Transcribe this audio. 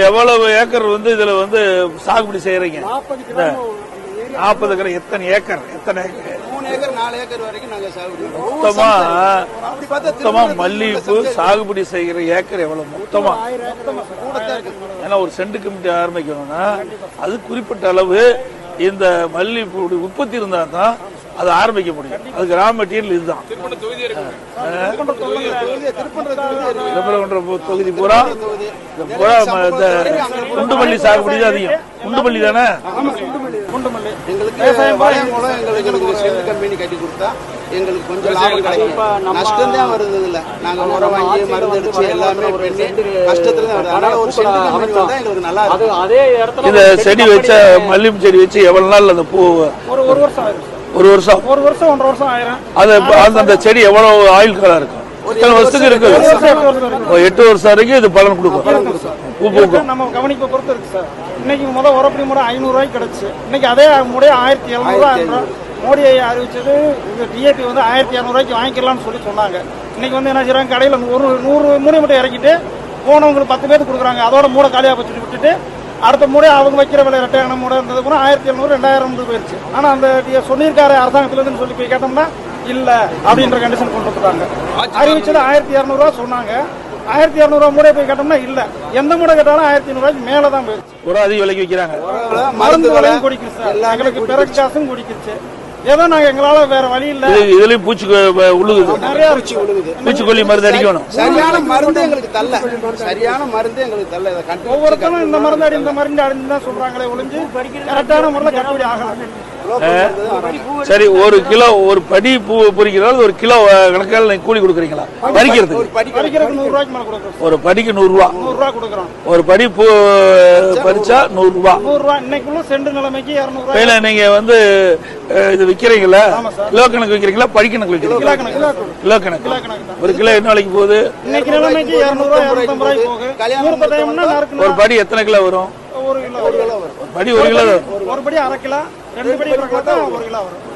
எவ்வளவு ஏக்கர் வந்து இதுல வந்து சாகுபடி செய்யறீங்க நாற்பது ஏக்கர் எத்தனை ஏக்கர்? எத்தனை ஏக்கர். மொத்தமா மொத்தமா மல்லிகைப்பூ சாகுபடி செய்கிற ஏக்கர் எவ்வளவு? மொத்தமா. ஏன்னா ஒரு சென்ட் கமிட்டி ஆரம்பிக்கணும்னா அது குறிப்பிட்ட அளவு இந்த மல்லிகைப்பூ உற்பத்தி இருந்தா தான் அதை ஆரம்பிக்க முடியும். அதுக்கு ரா மெட்டீரியல் இதுதான். திருப்பரங்குன்ற தொகுதி பூரா இந்த பூரா இந்த குண்டுமல்லி சாகுபடி தான் அதிகம். குண்டுமல்லி தானே? குண்டுமல்லி. எங்களுக்கு வளையம் மூலம் எங்களுக்கு ஒரு சென்ட் கம்பெனி கட்டி கொடுத்தா எங்களுக்கு கொஞ்சம் லாபம் கிடைக்கும். நஷ்டம் தான் வருது இல்ல நாங்க உரம் வாங்கி மருந்து அடிச்சு எல்லாமே பண்ணி நஷ்டத்துல தான் வருது. அதனால ஒரு சென்ட் கம்பெனி வந்தா எங்களுக்கு நல்லா அது இருக்கும். அதே இடத்துல இந்த செடி வச்ச மல்லிகை செடி வச்சு எவ்வளவு நாள் அந்த பூ ஒரு ஒரு வருஷம். ஒரு வருஷம். ஒரு வருஷம் ஒன்றரை வருஷம் ஆயிரும். அது அந்த- அந்த செடி எவ்வளவு ஆயுள் காலம் இருக்கும் எத்தனை வருஷத்துக்கு இருக்கு? எட்டு வருஷம் வரைக்கும் இது பலன் கொடுக்கும். பூ பூக்கும். நம்ம கவனிப்பை பொறுத்து இருக்கு சார். இன்னைக்கு முதல் உரப்படி மூடை ஐநூறு ரூபாய்க்கு கிடைச்சு. இன்னைக்கு அதே மூடைய ஆயிரத்தி எழுநூறுவா மோடி ஐயா அறிவிச்சது. இந்த டிஏபி வந்து ஆயிரத்தி இரநூறுவாய்க்கு வாங்கிக்கலாம்னு சொல்லி சொன்னாங்க. இன்னைக்கு வந்து என்ன செய்றாங்க கடையில் ஒரு நூறு மூடை மட்டும் இறக்கிட்டு போனவங்களுக்கு பத்து பேருக்கு கொடுக்குறாங்க. அதோட மூடை காலியாக வச்சுட்டு விட்டுட்டு அடுத்த மூடை அவங்க வைக்கிற விலை ரெட்டையான மூடை இருந்தது கூட ஆயிரத்தி எழுநூறு ரெண்டாயிரம் போயிருச்சு. ஆனால் அந்த சொல்லியிருக்காரு அரசாங்கத்துலேருந்து சொல்லி போய் கேட்டோம்னா இல்லை அப்படின்ற கண்டிஷன் கொண்டு வந்துட்டாங்க. அறிவிச்சது ஆயிரத்தி இரநூறுவா சொன்னாங்க. ஆயிரத்தி இரநூறுவா மூடை போய் கேட்டோம்னா இல்லை. எந்த மூடை கேட்டாலும் ஆயிரத்தி ஐநூறுவாய்க்கு மேலே தான் போயிருச்சு. ஒரு அதிக விலைக்கு விற்கிறாங்க மருந்து விலையும் குடிக்குது சார். எங்களுக்கு பிறகு காசும் குடிக்குச்சு ஏதோ நாங்க எங்களால வேற வழி இல்ல. இது இதுலயும் பூச்சி உழுகுது. நிறைய பூச்சி விழுகுது பூச்சிக்கொல்லி மருந்து அடிக்கணும். சரியான மருந்து எங்களுக்கு தள்ள சரியான மருந்து எங்களுக்கு தள்ள இதை ஒவ்வொருத்தரும் இந்த மருந்து அடி இந்த மருந்து அடின்னு தான் சொல்றாங்களே ஒளிஞ்சு கரெக்டான முறையில் கட்டுப்படி ஆகலாம் சரி ஒரு கிலோ ஒரு படி பூ பொறிக்கிறது ஒரு கிலோ கணக்கால் நீங்க கூலி கொடுக்குறீங்களா? பறிக்கிறதுக்கு. ஒரு படிக்கு நூறு ரூபா. நூறு ரூபா கொடுக்குறோம். ஒரு படி பூ பறிச்சா நூறு ரூபா. நூறு ரூபா இன்னைக்குள்ள செண்டு நிலைமைக்கு இரநூறு ரூபாய். மேல நீங்க வந்து இது சார். கிலோ கணக்கு விக்கிறீங்களா படி கணக்கு விக்கிறீங்களா? கணக்கு கிலோ கணக்கு. ஒரு கிலோ என்ன விலைக்கு போகுது? ஒரு படி எத்தனை கிலோ வரும்? ஒரு கிலோ ஒரு கிலோ வரும். ஒரு படி ஒரு கிலோ. ஒரு படி அரை கிலோ. ரெண்டு படி தான் ஒரு கிலோ வரும்.